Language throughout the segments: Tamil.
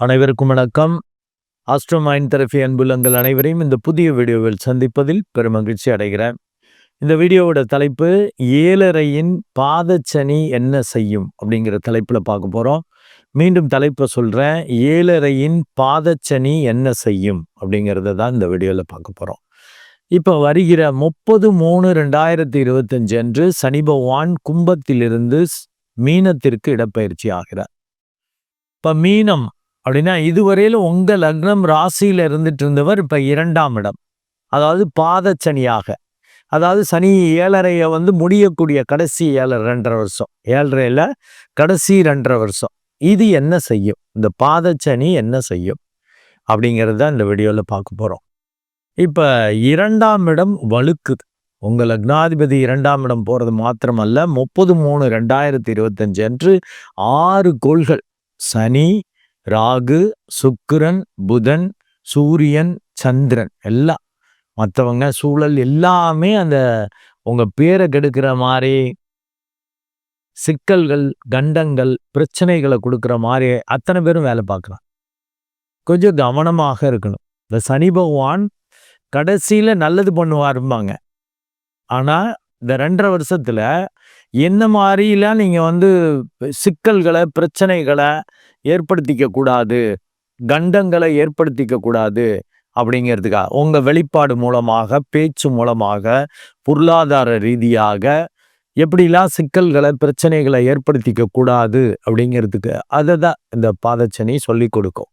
அனைவருக்கும் வணக்கம். ஆஸ்ட்ரோமைன் தெரபி அன்புலங்கள் அனைவரையும் இந்த புதிய வீடியோவில் சந்திப்பதில் பெருமகிழ்ச்சி அடைகிறேன். இந்த வீடியோவோட தலைப்பு ஏழரையின் பாதச்சனி என்ன செய்யும் அப்படிங்கிற தலைப்பில் பார்க்க போகிறோம் மீண்டும் தலைப்பை சொல்கிறேன் ஏழரையின் பாதச்சனி என்ன செய்யும் அப்படிங்கிறத தான் இந்த வீடியோவில் பார்க்க போகிறோம் இப்போ வருகிற முப்பது மூணு ரெண்டாயிரத்தி இருபத்தஞ்சு அன்று சனி பகவான் கும்பத்திலிருந்து மீனத்திற்கு இடப்பெயர்ச்சி ஆகிறார். இப்போ மீனம் அப்படின்னா இதுவரையிலும் உங்கள் லக்னம் ராசியில் இருந்துட்டு இருந்தவர் இப்போ இரண்டாம் இடம். அதாவது பாதச்சனியாக. அதாவது சனி ஏழரையை வந்து முடியக்கூடிய கடைசி ஏழரை ரெண்டரை வருஷம். ஏழரையில் கடைசி ரெண்டரை வருஷம். இது என்ன செய்யும்? இந்த பாதச்சனி என்ன செய்யும்? அப்படிங்கிறது தான் இந்த வீடியோவில் பார்க்க போகிறோம் இப்போ இரண்டாம் இடம் வழுக்குது உங்கள் லக்னாதிபதி இரண்டாம் இடம் போகிறது மாத்திரமல்ல முப்பது மூணு ரெண்டாயிரத்தி இருபத்தஞ்சு அன்று ஆறு கோள்கள். சனி ராகு சுக்கிரன் புதன் சூரியன் சந்திரன். எல்லாம் மற்றவங்க சூழல் எல்லாமே அந்த உங்கள் பேரை கெடுக்கிற மாதிரி சிக்கல்கள் கண்டங்கள் பிரச்சனைகளை கொடுக்குற மாதிரி அத்தனை பேரும் வேலை பார்க்கலாம். கொஞ்சம் கவனமாக இருக்கணும். இந்த சனி பகவான் கடைசியில் நல்லது பண்ணுவாரும்பாங்க. ஆனால் இந்த ரெண்டரை வருஷத்தில் என்ன மாதிரிலாம் நீங்கள் வந்து சிக்கல்களை பிரச்சனைகளை ஏற்படுத்திக்க கூடாது கண்டங்களை ஏற்படுத்திக்க கூடாது அப்படிங்கிறதுக்காக உங்கள் வெளிப்பாடு மூலமாக பேச்சு மூலமாக பொருளாதார ரீதியாக எப்படிலாம் சிக்கல்களை பிரச்சனைகளை ஏற்படுத்திக்க கூடாது அப்படிங்கிறதுக்கு அதை தான் இந்த பாதச்சனி சொல்லி கொடுக்கும்.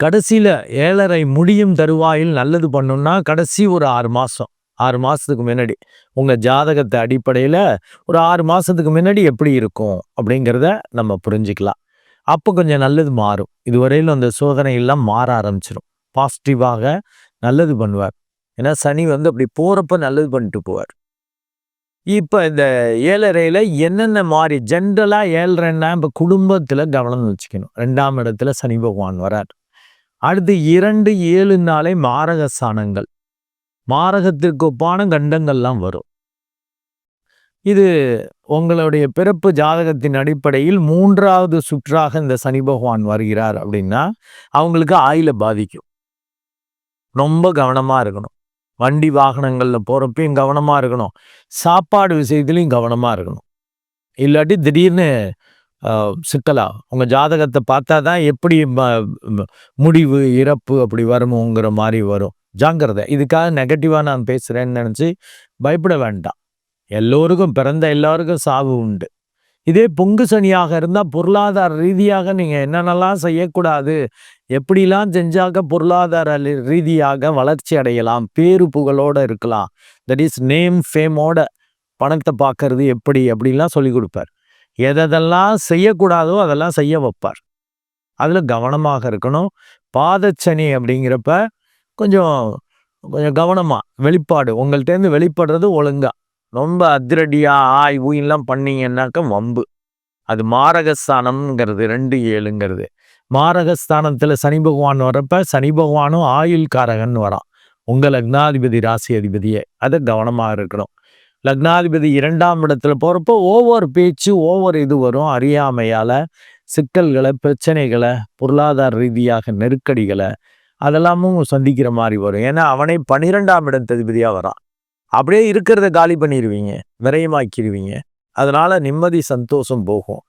கடைசியில் ஏழரை முடியும் தருவாயில் நல்லது பண்ணுன்னா கடைசி ஒரு ஆறு மாதம் ஆறு மாதத்துக்கு முன்னாடி. உங்கள் ஜாதகத்தை அடிப்படையில் ஒரு ஆறு மாதத்துக்கு முன்னாடி எப்படி இருக்கும் அப்படிங்கிறத நம்ம புரிஞ்சுக்கலாம். அப்போ கொஞ்சம் நல்லது மாறும். இதுவரையிலும் அந்த சோதனை எல்லாம் மாற ஆரம்பிச்சிடும் பாசிட்டிவாக நல்லது பண்ணுவார். ஏன்னா சனி வந்து அப்படி போகிறப்ப நல்லது பண்ணிட்டு போவார். இப்போ இந்த ஏழரையில் என்னென்ன மாறி ஜென்ரலாக ஏழரைன்னா இப்போ குடும்பத்தில் கவனம் வச்சுக்கணும். ரெண்டாம் இடத்துல சனி பகவான் வரார். அடுத்து இரண்டு ஏழு நாளை மாரக சாணங்கள் மாரகத்திற்கு ஒப்பான கண்டங்கள்லாம் வரும். இது உங்களுடைய பிறப்பு ஜாதகத்தின் அடிப்படையில் மூன்றாவது சுற்றாக இந்த சனி பகவான் வருகிறார் அப்படின்னா அவங்களுக்கு ஆயில பாதிக்கும். ரொம்ப கவனமாக இருக்கணும். வண்டி வாகனங்களில் போகிறப்பையும் கவனமாக இருக்கணும். சாப்பாடு விஷயத்துலையும் கவனமாக இருக்கணும். இல்லாட்டி திடீர்னு சிக்கலா உங்கள் ஜாதகத்தை பார்த்தா தான் எப்படி முடிவு இறப்பு அப்படி வருமோங்கிற மாதிரி வரும். ஜாங்கிரதை இதுக்காக நெகட்டிவாக நான் பேசுகிறேன்னு நினச்சி பயப்பட வேண்டாம். எல்லோருக்கும் பிறந்த எல்லோருக்கும் சாவு உண்டு. இதே பொங்கு சனியாக இருந்தால் பொருளாதார ரீதியாக நீங்கள் என்னென்னலாம் செய்யக்கூடாது எப்படிலாம் செஞ்சாக்க பொருளாதார ரீதியாக வளர்ச்சி அடையலாம் பேரு புகழோடு இருக்கலாம். தட் இஸ் நேம் ஃபேமோட பணத்தை பார்க்கறது எப்படி அப்படிலாம் சொல்லி கொடுப்பார். எதெல்லாம் செய்யக்கூடாதோ அதெல்லாம் செய்ய வைப்பார். அதில் கவனமாக இருக்கணும். பாதச்சனி அப்படிங்கிறப்ப கொஞ்சம் கொஞ்சம் கவனமாக வெளிப்பாடு. உங்கள்கிட்டேருந்து வெளிப்படுறது ஒழுங்காக ரொம்ப அதிரடியாக ஆய் ஊயின்லாம் பண்ணீங்கன்னாக்க வம்பு. அது மாரகஸ்தானம்ங்கிறது ரெண்டு ஏழுங்கிறது. மாரகஸ்தானத்தில் சனி பகவான் வரப்ப சனி பகவானும் ஆயுள் காரகன் வரான். உங்கள் லக்னாதிபதி ராசி அதிபதியே அதை கவனமாக இருக்கணும். லக்னாதிபதி இரண்டாம் இடத்துல போகிறப்போ ஒவ்வொரு பேச்சு ஒவ்வொரு இது வரும். அறியாமையால் சிக்கல்களை பிரச்சனைகளை பொருளாதார ரீதியாக நெருக்கடிகளை அதெல்லாமும் சந்திக்கிற மாதிரி வரும். ஏன்னா அவனை பனிரெண்டாம் இடத்ததிபதியா வரான். அப்படியே இருக்கிறத காலி பண்ணிடுவீங்க விரயமாக்கிடுவீங்க அதனால் நிம்மதி சந்தோஷம் போகும்.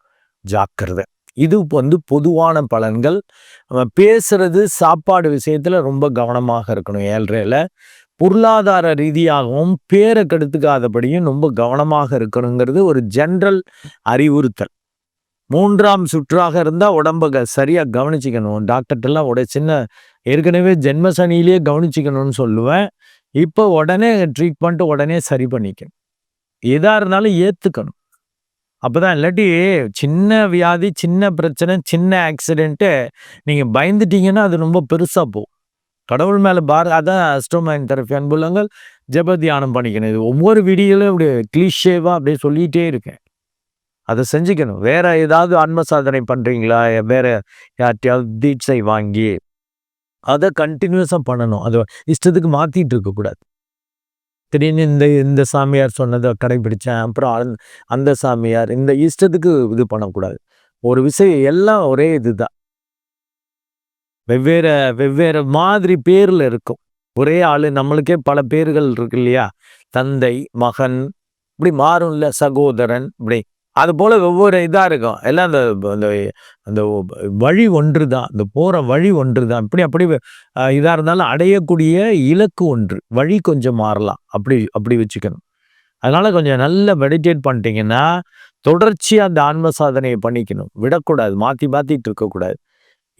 ஜாக்கிரதை. இது வந்து பொதுவான பலன்கள். நம்ம பேசுறது சாப்பாடு விஷயத்தில் ரொம்ப கவனமாக இருக்கணும். ஏழ்றையில் பொருளாதார ரீதியாகவும் பேரை கெடுத்துக்காதபடியும் ரொம்ப கவனமாக இருக்கணுங்கிறது ஒரு ஜென்ரல் அறிவுறுத்தல். மூன்றாம் சுற்றாக இருந்தால் உடம்ப சரியாக கவனிச்சிக்கணும். டாக்டர்கிட்டலாம் உடைய சின்ன ஏற்கனவே ஜென்ம சனியிலேயே கவனிச்சிக்கணும்னு சொல்லுவேன். இப்போ உடனே ட்ரீட்மெண்ட் உடனே சரி பண்ணிக்கணும். எதாக இருந்தாலும் ஏற்றுக்கணும் அப்போ தான் இல்லாட்டி சின்ன வியாதி சின்ன பிரச்சனை சின்ன ஆக்சிடெண்ட்டு நீங்கள் பயந்துட்டீங்கன்னா அது ரொம்ப பெருசாக போகும். கடவுள் மேலே பார் அதான் அஸ்ட்ரோமைன் தெரப்பி. அன்புள்ளங்கள் ஜபத்தியானம் தியானம் பண்ணிக்கணும். இது ஒவ்வொரு வீடியோலையும் அப்படியே கிளிஷேவாக அப்படியே சொல்லிகிட்டே இருக்கேன். அதை செஞ்சுக்கணும். வேறு ஏதாவது ஆன்ம சாதனை பண்ணுறீங்களா வேறு யார்ட்டையாவது தீட்சை வாங்கி அதை கண்டினியூஸாக பண்ணணும். அதை இஷ்டத்துக்கு மாற்றிட்டு இருக்கக்கூடாது திடீர்னு இந்த இந்த சாமியார் சொன்னதை கடைபிடித்தேன் அப்புறம் அந்த சாமியார் இந்த இஷ்டத்துக்கு இது பண்ணக்கூடாது. ஒரு விஷயம் எல்லாம் ஒரே இதுதான். வெவ்வேறு வெவ்வேறு மாதிரி பேரில் இருக்கும். ஒரே ஆள் நம்மளுக்கே பல பேர்கள் இருக்கு இல்லையா? தந்தை மகன் இப்படி மாறும்ல சகோதரன் இப்படி. அது போல் ஒவ்வொரு இதாக இருக்கும். எல்லாம் அந்த அந்த அந்த வழி ஒன்று தான் அந்த போகிற வழி ஒன்று தான் இப்படி அப்படி இதாக இருந்தாலும் அடையக்கூடிய இலக்கு ஒன்று. வழி கொஞ்சம் மாறலாம். அப்படி அப்படி வச்சுக்கணும். அதனால் கொஞ்சம் நல்லா மெடிடேட் பண்ணிட்டீங்கன்னா தொடர்ச்சியாக அந்த ஆன்ம சாதனையை பண்ணிக்கணும். விடக்கூடாது. மாற்றி மாற்றிட்டு இருக்கக்கூடாது.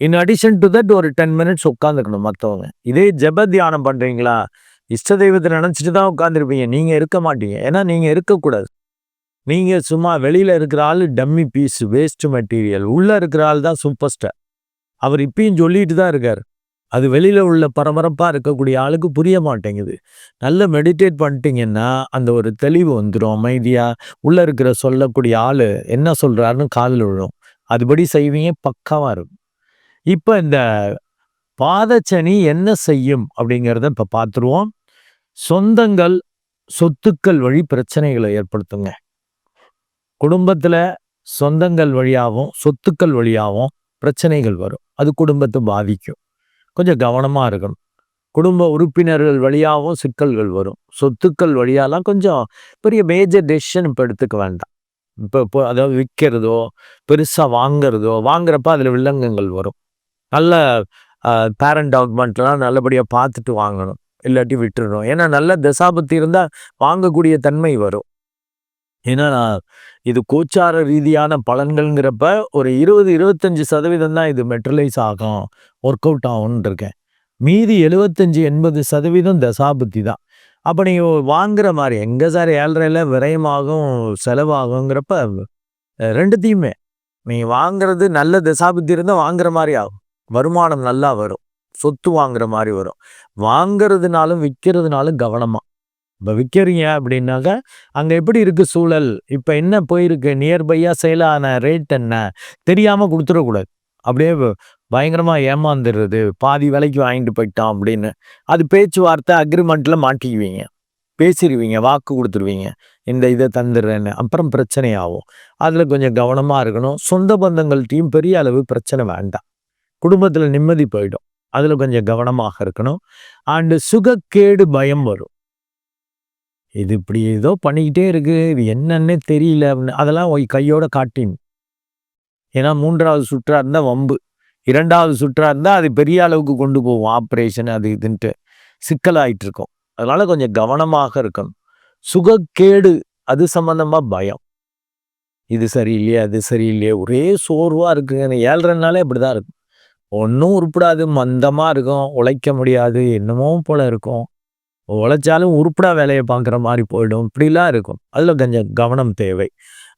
இன் அடிஷன் டு தட் ஒரு டென் மினிட்ஸ் உட்காந்துக்கணும் மற்றவங்க இதே ஜப தியானம் பண்ணுறீங்களா இஷ்ட தெய்வத்தை நினச்சிட்டு தான் உட்காந்துருப்பீங்க நீங்கள் இருக்க மாட்டீங்க. ஏன்னா நீங்கள் இருக்கக்கூடாது. நீங்கள் சும்மா வெளியில் இருக்கிற ஆள் டம்மி பீஸ் வேஸ்ட் மெட்டீரியல் உள்ளே இருக்கிற ஆள் தான் சூப்பர் ஸ்டார் அவர் இப்பயும் சொல்லிட்டு தான் இருக்கார். அது வெளியில் உள்ள பரபரப்பாக இருக்கக்கூடிய ஆளுக்கு புரிய மாட்டேங்குது. நல்ல மெடிடேட் பண்ணிட்டீங்கன்னா அந்த ஒரு தெளிவு வந்துடும் அமைதியாக உள்ளே இருக்கிற சொல்லக்கூடிய ஆள் என்ன சொல்கிறாருன்னு காதில் விழும். அதுபடி செய்வீங்க பக்காவாக இருக்கும். இப்போ இந்த பாதச்சனி என்ன செய்யும் அப்படிங்கிறத இப்போ பார்த்துருவோம். சொந்தங்கள் சொத்துக்கள் வழி பிரச்சனைகளை ஏற்படுத்துங்க. குடும்பத்தில் சொந்தங்கள் வழியாகவும் சொத்துக்கள் வழியாகவும் பிரச்சனைகள் வரும். அது குடும்பத்தை பாதிக்கும். கொஞ்சம் கவனமாக இருக்கணும். குடும்ப உறுப்பினர்கள் வழியாகவும் சிக்கல்கள் வரும். சொத்துக்கள் வழியாலாம் கொஞ்சம் பெரிய மேஜர் டெசிஷன் இப்போ எடுத்துக்க வேண்டாம். இப்போ இப்போ அதாவது விற்கிறதோ பெருசாக வாங்கிறதோ வாங்குறப்ப அதில் வில்லங்கங்கள் வரும். நல்ல பேரண்ட் டாக்குமெண்ட்லாம் நல்லபடியாக பார்த்துட்டு வாங்கணும். இல்லாட்டி விட்டுறணும். ஏன்னா நல்ல தசாபத்தி இருந்தால் வாங்கக்கூடிய தன்மை வரும். ஏன்னா இது கோச்சார ரீதியான பலன்கள்ங்கிறப்ப ஒரு இருபது இருபத்தஞ்சி சதவீதம் தான் இது மெட்ரலைஸ் ஆகும் ஒர்க் அவுட் ஆகும்னு இருக்கேன் மீதி எழுபத்தஞ்சி எண்பது சதவீதம் தசாபுத்தி தான். அப்போ நீங்கள் வாங்குற மாதிரி எங்கே சார் ஏழ்றையில் விரயமாகும் செலவாகுங்கிறப்ப ரெண்டுத்தையுமே. நீங்கள் வாங்குறது நல்ல தசாபுத்தி இருந்தால் வாங்குற மாதிரி ஆகும். வருமானம் நல்லா வரும். சொத்து வாங்குற மாதிரி வரும். வாங்கிறதுனாலும் விற்கிறதுனாலும் கவனமாக இப்போ விற்கிறீங்க அப்படின்னாக்க அங்கே எப்படி இருக்குது சூழல்? இப்போ என்ன போயிருக்கு? நியர்பையாக செயலான ரேட் என்ன? தெரியாமல் கொடுத்துடக்கூடாது அப்படியே பயங்கரமாக ஏமாந்துடுறது. பாதி விலைக்கு வாங்கிட்டு போயிட்டான் அப்படின்னு. அது பேச்சுவார்த்தை அக்ரிமெண்ட்டில் மாட்டிக்குவீங்க. பேசிடுவீங்க வாக்கு கொடுத்துருவீங்க. இந்த இதை தந்துடுறேன்னு. அப்புறம் பிரச்சனை ஆகும். அதில் கொஞ்சம் கவனமாக இருக்கணும். சொந்த பந்தங்கள்ட்டையும் பெரிய அளவு பிரச்சனை வேண்டாம். குடும்பத்தில் நிம்மதி போயிடும். அதில் கொஞ்சம் கவனமாக இருக்கணும். அண்டு சுகக்கேடு பயம் வரும். இது இப்படி ஏதோ பண்ணிக்கிட்டே இருக்குது இது என்னன்னே தெரியல அப்படின்னு. அதெல்லாம் கையோட காட்டின். ஏன்னா மூன்றாவது சுற்றாக இருந்தால் வம்பு. இரண்டாவது சுற்றாக இருந்தால் அது பெரிய அளவுக்கு கொண்டு போவோம் ஆப்ரேஷன் அது இதுன்ட்டு சிக்கலாயிட்டு இருக்கும் அதனால் கொஞ்சம் கவனமாக இருக்கணும். சுகக்கேடு அது சம்மந்தமாக பயம். இது சரியில்லையே அது சரியில்லையே ஒரே சோர்வாக இருக்குங்க. ஏழ்றனாலே இப்படி தான் இருக்கும். ஒன்றும் உருப்படாது மந்தமாக இருக்கும் உழைக்க முடியாது என்னமோ போல் இருக்கும். உழைச்சாலும் உருப்படா வேலையை பார்க்குற மாதிரி போயிடும். இப்படிலாம் இருக்கும். அதில் கொஞ்சம் கவனம் தேவை.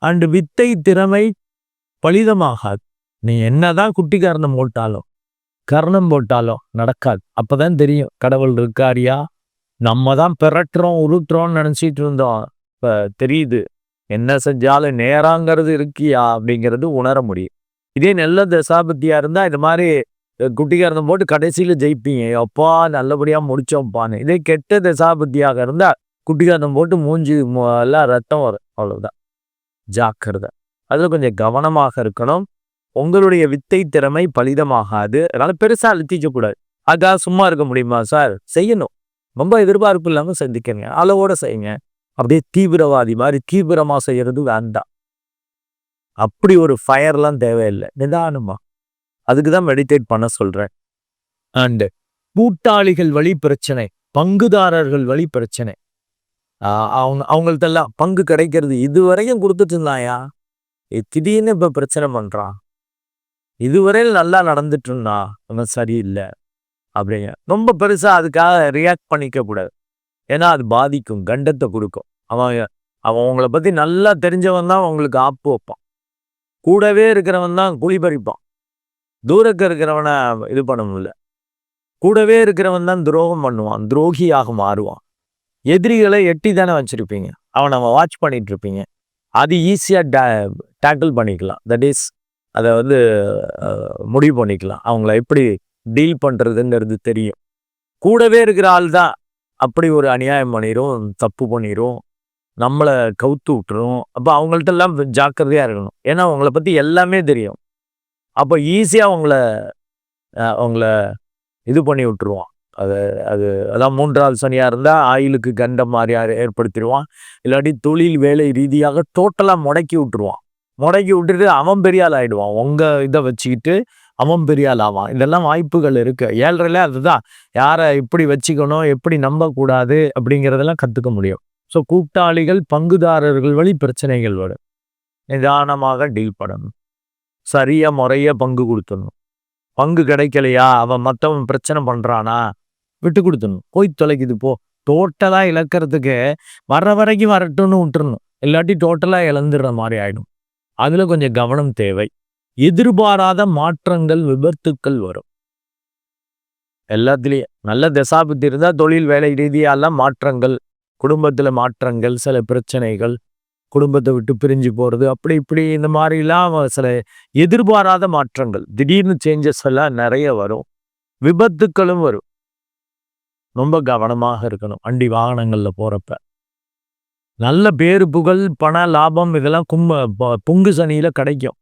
அண்டு வித்தை திறமை பலிதமாகாது. நீ என்னதான் குட்டி கரணம் போட்டாலும் கர்ணம் போட்டாலும் நடக்காது. அப்பதான் தெரியும் கடவுள் இருக்காரியா? நம்ம தான் பிறட்டுறோம் உருட்டுறோம்னு நினச்சிட்டு இருந்தோம். இப்போ தெரியுது என்ன செஞ்சாலும் நேராங்கிறது இருக்கியா அப்படிங்கிறது உணர முடியும். இதே நல்ல தசாபத்தியாக இருந்தா இது மாதிரி குட்டிகாரந்தம் போட்டு கடைசியில் ஜெயிப்பீங்க. அப்பா நல்லபடியாக முடிச்சோம்ப்பான்னு இதே கெட்ட தசாபதியாக இருந்தால் குட்டிகாரந்தம் போட்டு மூஞ்சி எல்லாம் ரத்தம் வரும். அவ்வளோதான் ஜாக்கிரதை. அதில் கொஞ்சம் கவனமாக இருக்கணும். உங்களுடைய வித்தை திறமை பலிதமாகாது. அதனால பெருசாக அழுத்திக்கக்கூடாது அதுக்காக சும்மா இருக்க முடியுமா சார்? செய்யணும். ரொம்ப எதிர்பார்ப்பு இல்லாமல் சந்திக்கங்க அளவோட செய்யுங்க. அப்படியே தீவிரவாதி மாதிரி தீவிரமாக செய்யறது வேண்டாம். அப்படி ஒரு ஃபயர்லாம் தேவையில்லை. நிதானமாக அதுக்கு தான் மெடிடேட் பண்ண சொல்றேன். அண்டு கூட்டாளிகள் வழி பிரச்சனை பங்குதாரர்கள் வழி பிரச்சனை. அவங்க அவங்கள்ட்டெல்லாம் பங்கு கிடைக்கிறது இதுவரையும் கொடுத்துட்டு இருந்தாயா? திடீர்னு இப்ப பிரச்சனை பண்றான் இதுவரையில் நல்லா நடந்துட்டு இருந்தா? அவன் சரியில்லை. அப்படிங்க. ரொம்ப பெருசா அதுக்காக ரியாக்ட் பண்ணிக்க கூடாது. ஏன்னா அது பாதிக்கும் கண்டத்தை கொடுக்கும். அவன் அவன் உங்களை பத்தி நல்லா தெரிஞ்சவன் தான் உங்களுக்கு ஆப்பு வைப்பான். கூடவே இருக்கிறவன் தான் குழி பறிப்பான். தூரக்க இருக்கிறவனை இது பண்ண முடியல. கூடவே இருக்கிறவன் தான் துரோகம் பண்ணுவான் துரோகியாக மாறுவான். எதிரிகளை எட்டி தானே வச்சுருப்பீங்க. அவன் நம்ம வாட்ச் பண்ணிட்டு இருப்பீங்க. அது ஈஸியாக டே டேக்கிள் பண்ணிக்கலாம். தட் இஸ் அதை வந்து முடிவு பண்ணிக்கலாம். அவங்கள எப்படி டீல் பண்ணுறதுங்கிறது தெரியும். கூடவே இருக்கிற ஆள் தான் அப்படி ஒரு அநியாயம் பண்ணிடும் தப்பு பண்ணிடும் நம்மளை கவுத்து விட்டுரும். அப்போ அவங்கள்ட்டெல்லாம் ஜாக்கிரதையாக இருக்கணும். ஏன்னா அவங்கள பற்றி எல்லாமே தெரியும். அப்போ ஈஸியாக அவங்கள அவங்கள இது பண்ணி விட்டுருவான். அது அது அதான் மூன்றாவது சனியாக இருந்தால் ஆயிலுக்கு கண்டம் மாதிரி யார் ஏற்படுத்திடுவான் இல்லாட்டி தொழில் வேலை ரீதியாக டோட்டலாக முடக்கி விட்டுருவான். முடக்கி விட்டுட்டு அவன் பெரியால் ஆகிடுவான் ஆயிடுவான். உங்கள் இதை வச்சுக்கிட்டு அவன் பெரியால் ஆவான். இதெல்லாம் வாய்ப்புகள் இருக்குது ஏழ்றையில அதுதான். யாரை எப்படி வச்சுக்கணும் எப்படி நம்பக்கூடாது அப்படிங்கிறதெல்லாம் கற்றுக்க முடியும். ஸோ கூட்டாளிகள் பங்குதாரர்கள் வழி பிரச்சனைகள் வரும். நிதானமாக டீல் பண்ணணும். சரியா முறைய பங்கு கொடுத்துடணும். பங்கு கிடைக்கலையா? அவன் மற்றவன் பிரச்சனை பண்றானா? விட்டு கொடுத்துடணும். போய் தொலைக்குது போ. டோட்டலா இழக்கிறதுக்கு வர்ற வரைக்கும் வரட்டும்னு விட்டுறணும். இல்லாட்டி டோட்டலா இழந்துடுற மாதிரி ஆயிடும். அதுல கொஞ்சம் கவனம் தேவை. எதிர்பாராத மாற்றங்கள் விபத்துக்கள் வரும். எல்லாத்துலேயும் நல்ல தசாபுத்தி இருந்தால் தொழில் வேலை ரீதியாலாம் மாற்றங்கள் குடும்பத்தில் மாற்றங்கள் சில பிரச்சனைகள் குடும்பத்தை விட்டு பிரிஞ்சு போகிறது அப்படி இப்படி இந்த மாதிரிலாம் சில எதிர்பாராத மாற்றங்கள். திடீர்னு சேஞ்சஸ் எல்லாம் நிறைய வரும். விபத்துக்களும் வரும். ரொம்ப கவனமாக இருக்கணும். வண்டி வாகனங்களில் போகிறப்ப நல்ல பேரு புகழ் பண லாபம் இதெல்லாம் கும்ப புங்கு சனியில் கிடைக்கும்.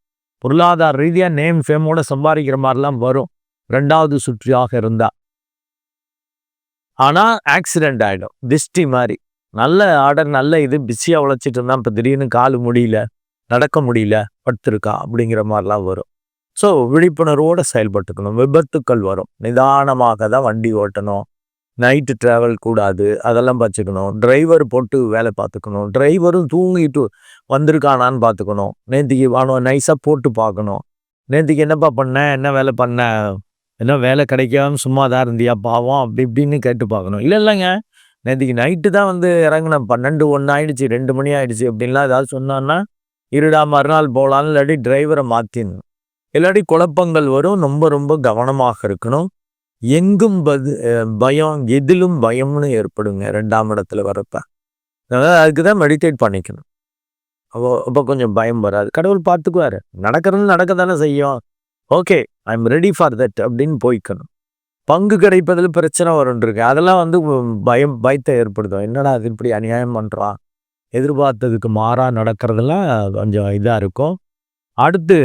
பொருளாதார ரீதியாக நேம் ஃபேமோட சம்பாதிக்கிற மாதிரிலாம் வரும். ரெண்டாவது சுற்றியாக இருந்தால் ஆனால் ஆக்சிடென்ட் ஆகிடும் திஷ்டி மாதிரி. நல்ல ஆர்டர் நல்ல இது பிஸியாக உழைச்சிட்டு இருந்தான் இப்போ திடீர்னு கால் முடியல நடக்க முடியல படுத்திருக்கா அப்படிங்கிற மாதிரிலாம் வரும். ஸோ விழிப்புணர்வோடு செயல்பட்டுக்கணும். விபத்துக்கள் வரும். நிதானமாக தான் வண்டி ஓட்டணும். நைட்டு ட்ராவல் கூடாது. அதெல்லாம் பார்த்துக்கணும். டிரைவர் போட்டு வேலை பார்த்துக்கணும். டிரைவரும் தூங்கிட்டு வந்திருக்கானான்னு பார்த்துக்கணும். நேற்றுக்கு வானம் நைஸாக போட்டு பார்க்கணும். நேற்றுக்கு என்னப்பா பண்ண? என்ன வேலை பண்ண? என்ன வேலை கிடைக்காம சும்மா தான் இருந்தியா? பாவம். அப்படி இப்படின்னு கேட்டு பார்க்கணும். இல்லை இல்லைங்க. நேற்றுக்கு நைட்டு தான் வந்து இறங்குனேன். பன்னெண்டு ஒன்று ஆயிடுச்சு ரெண்டு மணி ஆயிடுச்சு அப்படின்லாம் ஏதாவது சொன்னான்னா இருடா மறுநாள் போகலான்னு இல்லாட்டி டிரைவரை மாற்றிடணும் இல்லாட்டி குழப்பங்கள் வரும். ரொம்ப ரொம்ப கவனமாக இருக்கணும். எங்கும் பது பயம் எதிலும் பயம்னு ஏற்படுங்க ரெண்டாம் இடத்துல வரப்ப அதனால் அதுக்கு தான் மெடிடேட் பண்ணிக்கணும். அப்போ அப்போ கொஞ்சம் பயம் வராது. கடவுள் பார்த்துக்குவாரு. நடக்கிறது நடக்க தானே செய்யும். Okay I am ready for that அப்படின்னு போய்க்கணும். பங்கு கிடைப்பதில் பிரச்சனை வரும்ன்றிருக்கு. அதெல்லாம் வந்து பயம் பயத்தை ஏற்படுத்தும். என்னடா அது இப்படி அநியாயம் பண்ணுறான் எதிர்பார்த்ததுக்கு மாறாக நடக்கிறதெல்லாம் கொஞ்சம் இதாக இருக்கும். அடுத்து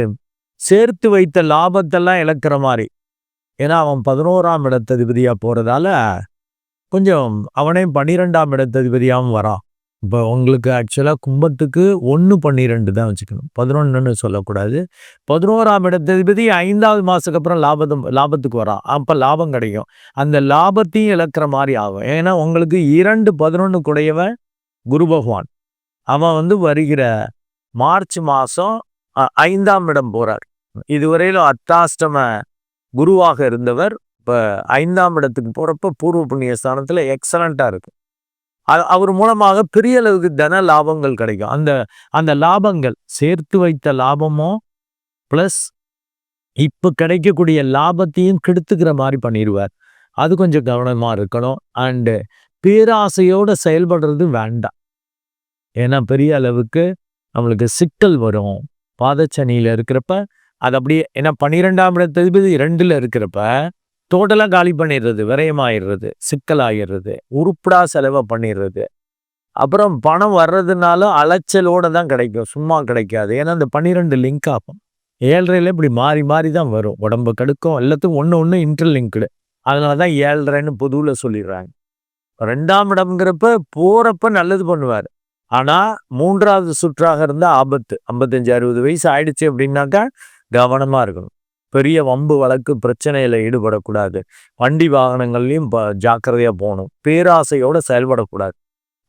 சேர்த்து வைத்த லாபத்தெல்லாம் இழக்கிற மாதிரி. ஏன்னா அவன் பதினோராம் இடத்ததிபதியாக போகிறதால கொஞ்சம் அவனே பன்னிரெண்டாம் இடத்ததிபதியாகவும் வரான். இப்போ உங்களுக்கு ஆக்சுவலாக கும்பத்துக்கு ஒன்று பன்னிரெண்டு தான் வச்சுக்கணும். பதினொன்றுன்னு சொல்லக்கூடாது. பதினோராம் இடத்ததிபதி ஐந்தாவது மாதத்துக்கு அப்புறம் லாபத்தை லாபத்துக்கு வரான் அப்போ லாபம் கிடைக்கும். அந்த லாபத்தையும் இழக்கிற மாதிரி ஆகும். ஏன்னா உங்களுக்கு இரண்டு பதினொன்று குடையவன் குரு பகவான். அவன் வந்து வருகிற மார்ச் மாதம் ஐந்தாம் இடம் போகிறார் இதுவரையிலும் அத்தாஷ்டம குருவாக இருந்தவர் இப்போ ஐந்தாம் இடத்துக்கு போகிறப்ப பூர்வ புண்ணிய ஸ்தானத்தில் எக்ஸலண்ட்டாக இருக்குது அவர் மூலமாக பெரிய அளவுக்கு தன லாபங்கள் கிடைக்கும். அந்த அந்த லாபங்கள் சேர்த்து வைத்த லாபமோ ப்ளஸ் இப்போ கிடைக்கக்கூடிய லாபத்தையும் கெடுத்துக்கிற மாதிரி பண்ணிடுவார் அது கொஞ்சம் கவனமாக இருக்கணும். அண்டு பேராசையோடு செயல்படுறது வேண்டாம். ஏன்னா பெரிய அளவுக்கு நம்மளுக்கு சிக்கல் வரும். பாதச்சனியில் இருக்கிறப்ப அது அப்படியே ஏன்னா பன்னிரெண்டாம் இடத்ததிபதி ரெண்டில் இருக்கிறப்ப டோட்டலாக காலி பண்ணிடுறது விரயமாயிடுறது சிக்கலாகிடுறது உருப்படா செலவை பண்ணிடுறது. அப்புறம் பணம் வர்றதுனாலும் அலைச்சலோட தான் கிடைக்கும் சும்மா கிடைக்காது. ஏன்னா அந்த பன்னிரெண்டு லிங்க் ஆகும். ஏழ்றையில் இப்படி மாறி மாறி தான் வரும். உடம்பு கடுக்கும் எல்லாத்துக்கும் ஒன்று ஒன்று இன்டர்லிங்க்டு அதனால தான் ஏழ்ரைன்னு பொதுவில் சொல்லிடுறாங்க. ரெண்டாம் இடம்ங்கிறப்ப போகிறப்ப நல்லது பண்ணுவார். ஆனால் மூன்றாவது சுற்றாக இருந்தால் ஆபத்து. ஐம்பத்தஞ்சு அறுபது வயசு ஆயிடுச்சு அப்படின்னாக்கா கவனமாக இருக்கணும். பெரிய வம்பு வழக்கு பிரச்சனையில் ஈடுபடக்கூடாது. வண்டி வாகனங்கள்லையும் ப ஜாக்கிரதையாக போகணும். பேராசையோடு செயல்படக்கூடாது.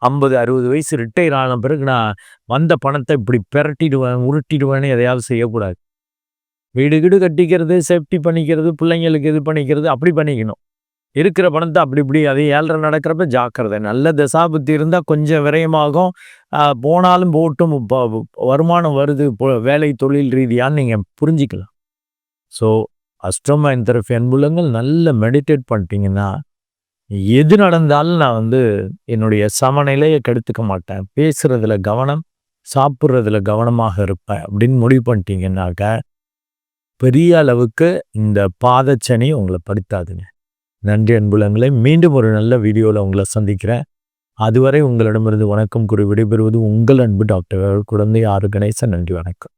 ஐம்பது அறுபது வயசு ரிட்டையர் ஆன பிறகு நான் வந்த பணத்தை இப்படி பெரட்டிடுவேன் உருட்டிடுவேன்னு எதையாவது செய்யக்கூடாது. வீடு கீடு கட்டிக்கிறது சேஃப்டி பண்ணிக்கிறது பிள்ளைங்களுக்கு இது பண்ணிக்கிறது அப்படி பண்ணிக்கணும். இருக்கிற பணத்தை அப்படி இப்படி அது ஏழரை நடக்கிறப்ப ஜாக்கிரதை. நல்ல தசாபுத்தி இருந்தால் கொஞ்சம் விரயமாகும். போனாலும் போட்டும் வருமானம் வருது வேலை தொழில் ரீதியான்னு நீங்கள் புரிஞ்சிக்கலாம். ஸோ அஷ்டம தெரப்பி அன்புலங்கள் நல்ல மெடிடேட் பண்ணிட்டீங்கன்னா எது நடந்தாலும் நான் வந்து என்னுடைய சமநிலையை கெடுத்துக்க மாட்டேன். பேசுகிறதுல கவனம் சாப்பிட்றதுல கவனமாக இருப்பேன் அப்படின்னு முடிவு பண்ணிட்டீங்கன்னாக்க பெரிய அளவுக்கு இந்த பாதச்சனி உங்களை படுத்தாதுங்க. நன்றி அன்புலங்களை. மீண்டும் ஒரு நல்ல வீடியோவில் உங்களை சந்திக்கிறேன். அதுவரை உங்களிடமிருந்து வணக்கம் கூறி விடைபெறுவது உங்கள் அன்பு டாக்டர் குழந்தை ஆறு கணேசன். நன்றி வணக்கம்.